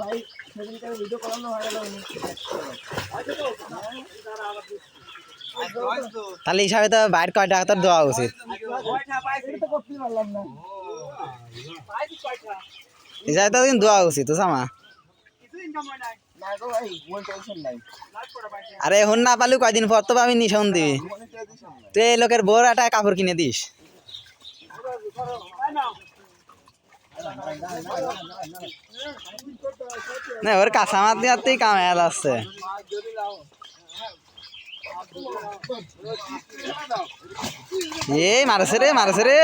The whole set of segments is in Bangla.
ভাই সেদিনকার ভিডিও করানো হয় তাহলে হিসাবে তো বাইর কয় টাকা তোর দেওয়া উচিত? হিসাবে তো দেওয়া উচিত তো সামা না গো ভাই মনিটাইজেশন নাই আরে এখন না পালু, কয়দিন পর তো আমি নিশন দিবি তুই এই লোকের বোর একটা কাপড় কিনে দিস। না, ওর কাঁচামাত দিয়াতেই কামে আসছে এই, মারেছে রে মারেছে রে।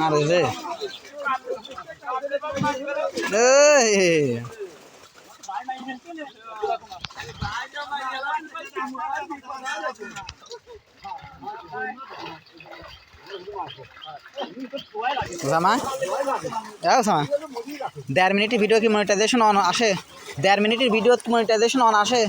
মারেছে। দেড় মিনিটের ভিডিও কি মনিটাইজেশন অন আসে? দেড় মিনিটের ভিডিও মনিটাইজেশন অন আসে?